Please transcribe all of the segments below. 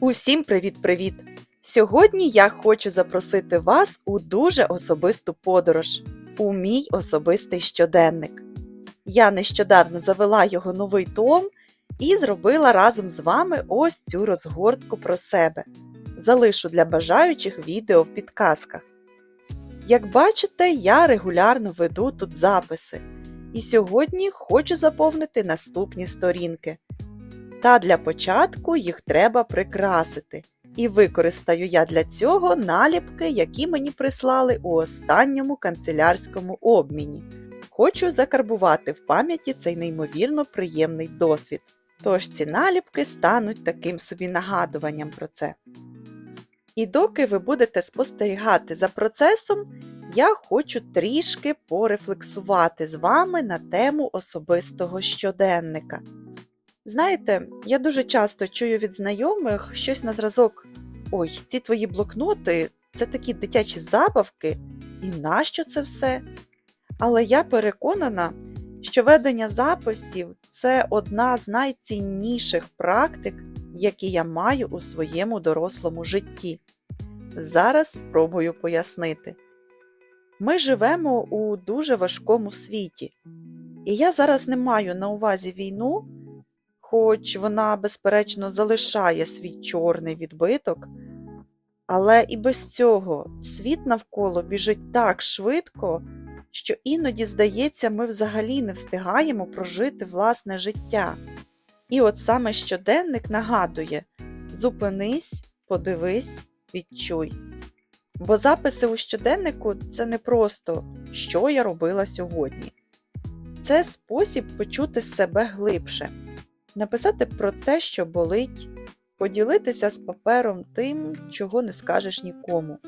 Усім привіт-привіт! Сьогодні я хочу запросити вас у дуже особисту подорож у мій особистий щоденник. Я нещодавно завела його новий том і зробила разом з вами ось цю розгортку про себе. Залишу для бажаючих відео в підказках. Як бачите, я регулярно веду тут записи, і сьогодні хочу заповнити наступні сторінки. Та для початку їх треба прикрасити. І використаю я для цього наліпки, які мені прислали у останньому канцелярському обміні. Хочу закарбувати в пам'яті цей неймовірно приємний досвід. Тож ці наліпки стануть таким собі нагадуванням про це. І доки ви будете спостерігати за процесом, я хочу трішки порефлексувати з вами на тему особистого щоденника. Знаєте, я дуже часто чую від знайомих щось на зразок: Ой, ці твої блокноти це такі дитячі забавки, і нащо це все? Але я переконана, що ведення записів це одна з найцінніших практик, які я маю у своєму дорослому житті. Зараз спробую пояснити. Ми живемо у дуже важкому світі, і я зараз не маю на увазі війну хоч вона, безперечно, залишає свій чорний відбиток, але і без цього світ навколо біжить так швидко, що іноді, здається, ми взагалі не встигаємо прожити власне життя. І от саме щоденник нагадує: зупинись, подивись, відчуй. Бо записи у щоденнику це не просто що я робила сьогодні. Це спосіб почути себе глибше написати про те, що болить, поділитися з папером тим, чого не скажеш нікому.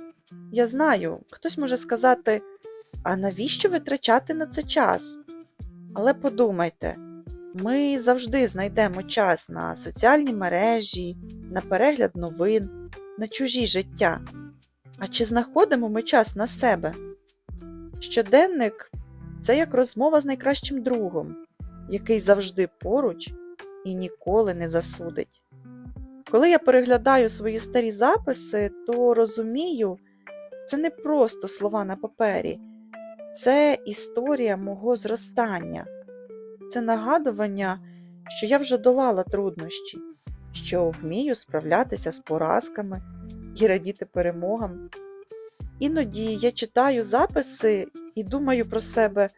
Я знаю, хтось може сказати, а навіщо витрачати на це час? Але подумайте, ми завжди знайдемо час на соціальні мережі, на перегляд новин, на чужі життя. А чи знаходимо ми час на себе? Щоденник це як розмова з найкращим другом, який завжди поруч і ніколи не засудить. Коли я переглядаю свої старі записи, то розумію, це не просто слова на папері, це історія мого зростання, це нагадування, що я вже долала труднощі, що вмію справлятися з поразками і радіти перемогам. Іноді я читаю записи і думаю про себе: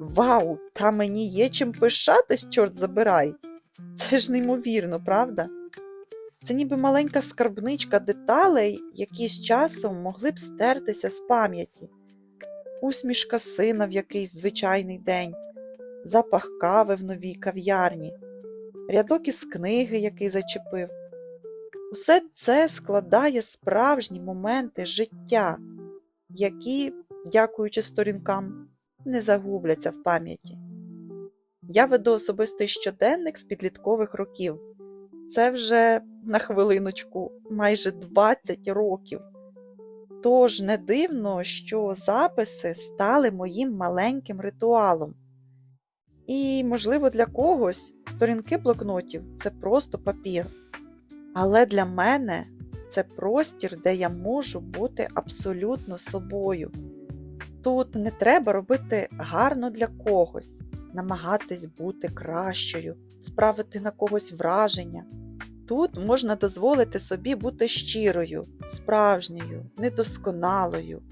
Вау, та мені є чим пишатись, чорт забирай! Це ж неймовірно, правда? Це ніби маленька скарбничка деталей, які з часом могли б стертися з пам'яті, усмішка сина в якийсь звичайний день, запах кави в новій кав'ярні, рядок із книги, який зачепив. Усе це складає справжні моменти життя, які, дякуючи сторінкам, не загубляться в пам'яті. Я веду особистий щоденник з підліткових років. Це вже на хвилиночку майже 20 років. Тож не дивно, що записи стали моїм маленьким ритуалом. І, можливо, для когось сторінки блокнотів це просто папір. Але для мене це простір, де я можу бути абсолютно собою. Тут не треба робити гарно для когось намагатись бути кращою, справити на когось враження. Тут можна дозволити собі бути щирою, справжньою, недосконалою,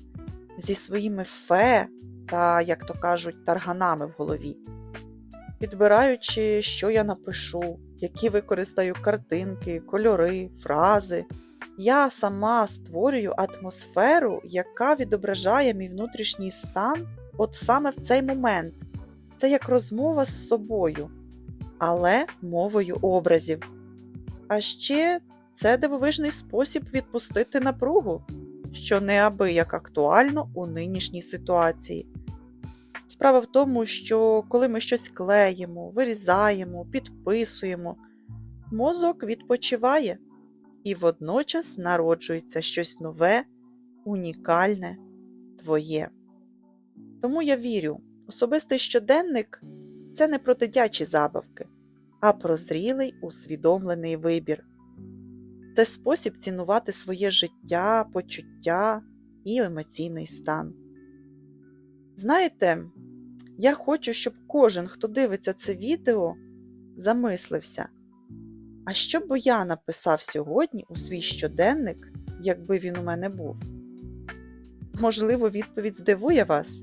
зі своїми фе та, як то кажуть, тарганами в голові. Підбираючи, що я напишу, які використаю картинки, кольори, фрази, я сама створюю атмосферу, яка відображає мій внутрішній стан от саме в цей момент. Це як розмова з собою, але мовою образів. А ще це дивовижний спосіб відпустити напругу, що неабияк актуально у нинішній ситуації. Справа в тому, що коли ми щось клеїмо, вирізаємо, підписуємо, мозок відпочиває і водночас народжується щось нове, унікальне, твоє. Тому я вірю. Особистий щоденник це не про дитячі забавки, а про зрілий усвідомлений вибір. Це спосіб цінувати своє життя, почуття і емоційний стан. Знаєте, я хочу, щоб кожен, хто дивиться це відео, замислився. А що б я написав сьогодні у свій щоденник, якби він у мене був? Можливо, відповідь здивує вас.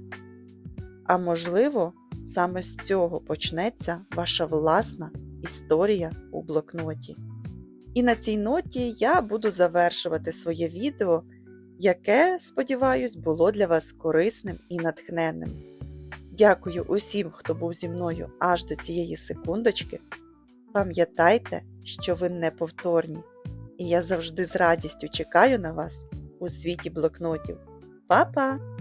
А можливо, саме з цього почнеться ваша власна історія у блокноті. І на цій ноті я буду завершувати своє відео, яке, сподіваюсь, було для вас корисним і натхненним. Дякую усім, хто був зі мною аж до цієї секундочки. Пам'ятайте, що ви неповторні, і я завжди з радістю чекаю на вас у світі блокнотів. Па-па!